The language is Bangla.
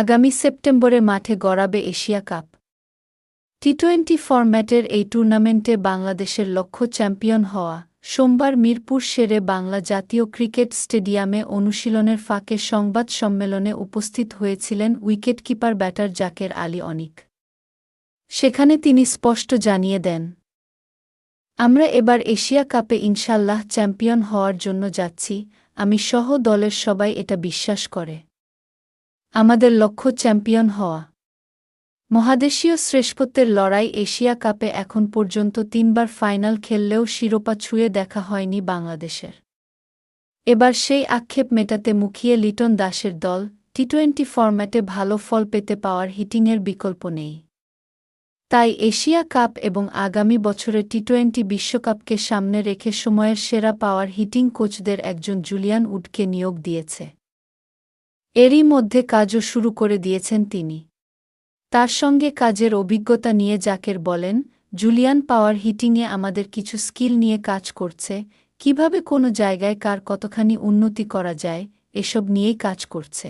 আগামী সেপ্টেম্বরে মাঠে গড়াবে এশিয়া কাপ। টি টোয়েন্টি ফরম্যাটের এই টুর্নামেন্টে বাংলাদেশের লক্ষ্য চ্যাম্পিয়ন হওয়া সোমবার মিরপুর শেরে বাংলা জাতীয় ক্রিকেট স্টেডিয়ামে অনুশীলনের ফাঁকে সংবাদ সম্মেলনে উপস্থিত হয়েছিলেন উইকেটকিপার ব্যাটার জাকের আলী অনিক। সেখানে তিনি স্পষ্ট জানিয়ে দেন, আমরা এবার এশিয়া কাপে ইনশাল্লাহ চ্যাম্পিয়ন হওয়ার জন্য যাচ্ছি, আমি সহ দলের সবাই এটা বিশ্বাস করে। আমাদের লক্ষ্য চ্যাম্পিয়ন হওয়া। মহাদেশীয় শ্রেষ্ঠত্বের লড়াই এশিয়া কাপে এখন পর্যন্ত তিনবার ফাইনাল খেললেও শিরোপা ছুঁয়ে দেখা হয়নি বাংলাদেশের। এবার সেই আক্ষেপ মেটাতে মুখিয়ে লিটন দাসের দল টি টোয়েন্টি ফরম্যাটে ভালো ফল পেতে পাওয়ার হিটিংয়ের বিকল্প নেই। তাই এশিয়া কাপ এবং আগামী বছরের টি টোয়েন্টি বিশ্বকাপকে সামনে রেখে সময়ের সেরা পাওয়ার হিটিং কোচদের একজন জুলিয়ান উডকে নিয়োগ দিয়েছে। এরই মধ্যে কাজও শুরু করে দিয়েছেন তিনি। তার সঙ্গে কাজের অভিজ্ঞতা নিয়ে জাকের বলেন, জুলিয়ান পাওয়ার হিটিংয়ে আমাদের কিছু স্কিল নিয়ে কাজ করছে, কীভাবে কোনো জায়গায় কার কতখানি উন্নতি করা যায়, এসব নিয়েই কাজ করছে।